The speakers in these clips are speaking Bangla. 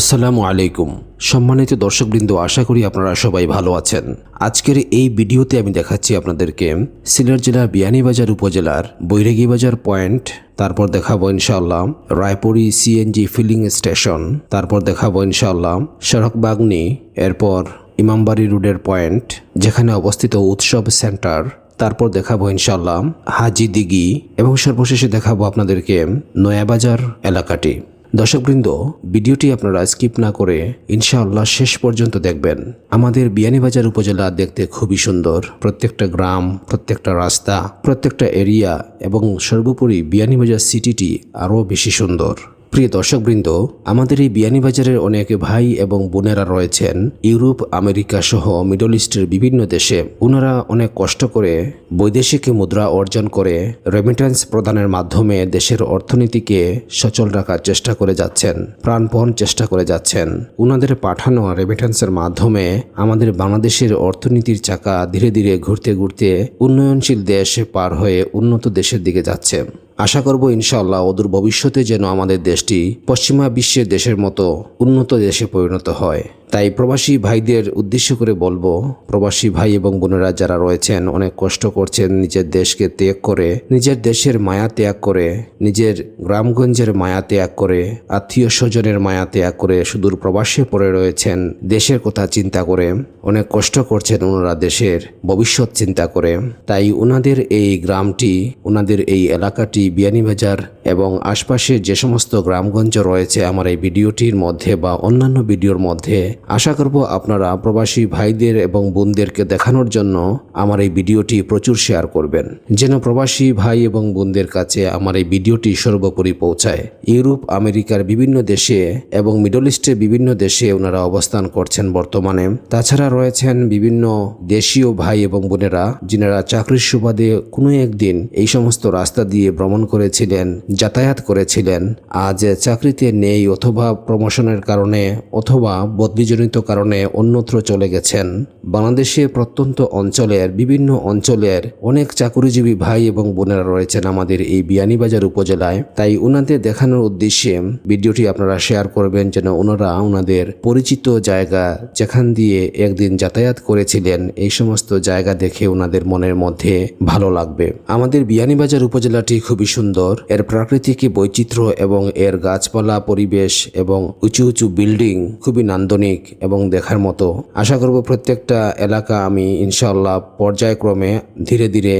আসসালামু আলাইকুম। সম্মানিত দর্শকবৃন্দ, আশা করি আপনারা সবাই ভালো আছেন। আজকের এই ভিডিওতে আমি দেখাচ্ছি আপনাদেরকে সিলেট জেলার বিয়ানীবাজার উপজেলার বৈরাগীবাজার পয়েন্ট, তারপর দেখাবো ইনশাআল্লাহ রায়পুরি সিএনজি ফিলিং স্টেশন তারপর দেখাবো ইনশাআল্লাহ সড়ক বাগনি এরপর ইমামবাড়ি রোডের পয়েন্ট, যেখানে অবস্থিত উৎসব সেন্টার, তারপর দেখাবো ইনশাল্লাহ হাজি দিঘি, এবং সর্বশেষে দেখাবো আপনাদেরকে নয়াবাজার এলাকাটি। দর্শকবৃন্দ, ভিডিওটি আপনারা স্কিপ না করে ইনশাআল্লাহ শেষ পর্যন্ত দেখবেন। আমাদের বিয়ানীবাজার উপজেলা দেখতে খুবই সুন্দর। প্রত্যেকটা গ্রাম, প্রত্যেকটা রাস্তা, প্রত্যেকটা এরিয়া এবং সর্বোপরি বিয়ানীবাজার সিটিটি আরও বেশি সুন্দর। প্রিয় দর্শকবৃন্দ, আমাদের এই বিয়ানীবাজারের অনেক ভাই এবং বোনেরা রয়েছেন। ইউরোপ, আমেরিকা সহ মিডল ইস্টের বিভিন্ন দেশে ওনারা অনেক কষ্ট করে বৈদেশিক মুদ্রা অর্জন করে রেমিটেন্স প্রদানের মাধ্যমে দেশের অর্থনীতিকে সচল রাখার চেষ্টা করে যাচ্ছেন, প্রাণপণ চেষ্টা করে যাচ্ছেন। ওনাদের পাঠানো রেমিটেন্সের মাধ্যমে আমাদের বাংলাদেশের অর্থনীতির চাকা ধীরে ধীরে ঘুরতে ঘুরতে উন্নয়নশীল দেশ পার হয়ে উন্নত দেশের দিকে যাচ্ছে। আশা করব ইনশাআল্লাহ অদূর ভবিষ্যতে যেন আমাদের দেশটি পশ্চিমা বিশ্বের দেশের মতো উন্নত দেশে পরিণত হয়। তাই প্রবাসী ভাইদের উদ্দেশ্য করে বলব, প্রবাসী ভাই এবং বোনেরা যারা রয়েছেন, অনেক কষ্ট করছেন নিজের দেশকে ত্যাগ করে, নিজের দেশের মায়া ত্যাগ করে, নিজের গ্রামগঞ্জের মায়া ত্যাগ করে, আত্মীয় স্বজনের মায়া ত্যাগ করে সুদূর প্রবাসে পড়ে রয়েছেন, দেশের কথা চিন্তা করে, অনেক কষ্ট করছেন ওনারা দেশের ভবিষ্যৎ চিন্তা করে। তাই ওনাদের এই গ্রামটি ওনাদের এই এলাকাটি বিয়ানীবাজার এবং আশপাশে যে সমস্ত গ্রামগঞ্জ রয়েছে, আমার এই ভিডিওটির মধ্যে বা অন্যান্য ভিডিওর মধ্যে আশা করব আপনারা প্রবাসী ভাইদের এবং বোনদেরকে দেখানোর জন্য আমার এই ভিডিওটি প্রচুর শেয়ার করবেন। যেন প্রবাসী ভাই এবং বোনদের কাছে আমার এই ভিডিওটি সর্বোপরি পৌঁছায়। ইউরোপ, আমেরিকার বিভিন্ন দেশে এবং মিডল ইস্টের বিভিন্ন দেশে ওনারা অবস্থান করছেন বর্তমানে। তাছাড়া রয়েছেন বিভিন্ন দেশীয় ভাই এবং বোনেরা, যিনারা চাকরির সুবাদে কোনো একদিন এই সমস্ত রাস্তা দিয়ে ভ্রমণ করেছিলেন, যাতায়াত করেছিলেন। আজ চাকরিতে নেই অথবা প্রমোশনের কারণে অথবা বদলিজনিত কারণে অন্যত্র চলে গেছেন। বাংলাদেশের প্রত্যন্ত অঞ্চলের বিভিন্ন অঞ্চলের অনেক চাকরিজীবী ভাই এবং বোনেরা রয়েছেন আমাদের এই বিয়ানীবাজার উপজেলায়। তাই ওনাদের দেখানোর উদ্দেশ্যে ভিডিওটি আপনারা শেয়ার করবেন যেন ওনারা ওনাদের পরিচিত জায়গা যেখান দিয়ে একদিন যাতায়াত করেছিলেন, এই সমস্ত জায়গা দেখে ওনাদের মনের মধ্যে ভালো লাগবে। আমাদের বিয়ানীবাজার উপজেলাটি খুবই সুন্দর। এর প্রাকৃতিক বৈচিত্র্য এবং এর গাছপালা, পরিবেশ এবং উঁচু উঁচু বিল্ডিং খুবই নান্দনিক। এবং দেখার মতো। আশা করব প্রত্যেকটা এলাকা আমি ইনশাল্লাহ পর্যায়ক্রমে ধীরে ধীরে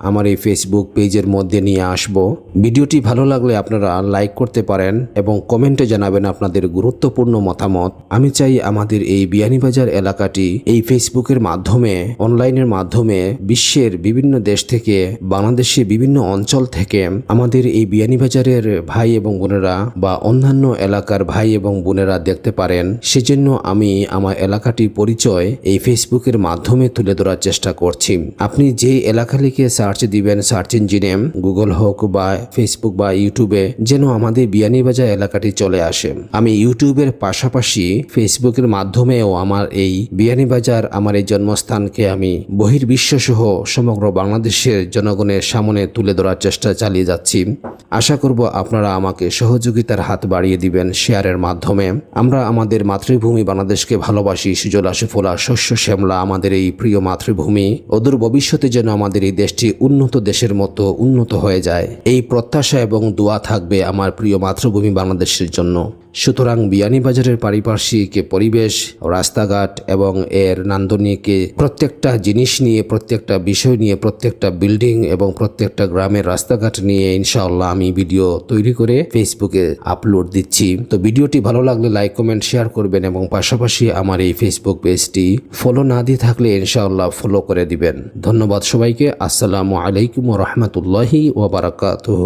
আমার এই ফেসবুক পেজের মধ্যে নিয়ে আসব। ভিডিওটি ভালো লাগলে আপনারা লাইক করতে পারেন এবং কমেন্টে জানাবেন আপনাদের গুরুত্বপূর্ণ মতামত। আমি চাই আমাদের এই বিয়ানীবাজার এলাকাটি এই ফেসবুকের মাধ্যমে অনলাইনের মাধ্যমে বিশ্বের বিভিন্ন দেশ থেকে বাংলাদেশে বিভিন্ন অঞ্চল থেকে আমাদের এই বিয়ানীবাজারের ভাই এবং বোনেরা বা অন্যান্য এলাকার ভাই এবং বোনেরা দেখতে পারেন। সেজন্য আমি আমার এলাকাটির পরিচয় এই ফেসবুকের মাধ্যমে তুলে ধরার চেষ্টা করছি। আপনি যে এলাকা লিখে সার্চ দিবেন, সার্চ ইঞ্জিনে গুগল হোক বা ফেসবুক বা ইউটিউবে যেন আমাদের বিয়ানীবাজার এলাকাটি চলে আসে। আমি ইউটিউবের পাশাপাশি ফেসবুকের মাধ্যমেও আমার এই বিয়ানীবাজার, আমার এই জন্মস্থানকে আমি বহির্বিশ্ব সহ সমগ্র বাংলাদেশের জনগণের সামনে তুলে ধরার চেষ্টা চালিয়ে যাচ্ছি। আশা করব আপনারা আমাকে সহযোগিতার হাত বাড়িয়ে দিবেন শেয়ারের মাধ্যমে। আমরা আমাদের মাতৃভূমি বাংলাদেশকে ভালোবাসি সুজলা সুফলা শস্য, শ্যামলা, আমাদের এই প্রিয় মাতৃভূমি। অদূর ভবিষ্যতে যেন আমাদের এই দেশটি উন্নত দেশের মতো উন্নত হয়ে যায়। এই প্রত্যাশা এবং দোয়া থাকবে আমার প্রিয় মাতৃভূমি বাংলাদেশের জন্য। সুতরাং বিয়ানীবাজারের পারিপার্শ্বিক পরিবেশ, রাস্তাঘাট এবং এর নান্দনিকে প্রত্যেকটা জিনিস নিয়ে, প্রত্যেকটা বিষয় নিয়ে, প্রত্যেকটা বিল্ডিং এবং প্রত্যেকটা গ্রামের রাস্তাঘাট নিয়ে ইনশাআল্লাহ আমি ভিডিও তৈরি করে ফেসবুকে আপলোড দিচ্ছি। তো ভিডিওটি ভালো লাগলে লাইক, কমেন্ট, শেয়ার করবেন এবং পাশাপাশি আমার এই ফেসবুক পেজটি ফলো না দিয়ে থাকলে ইনশাআল্লাহ ফলো করে দিবেন। ধন্যবাদ সবাইকে। আসসালামু আলাইকুম রহমতুল্লাহি ওবরাকাতুহ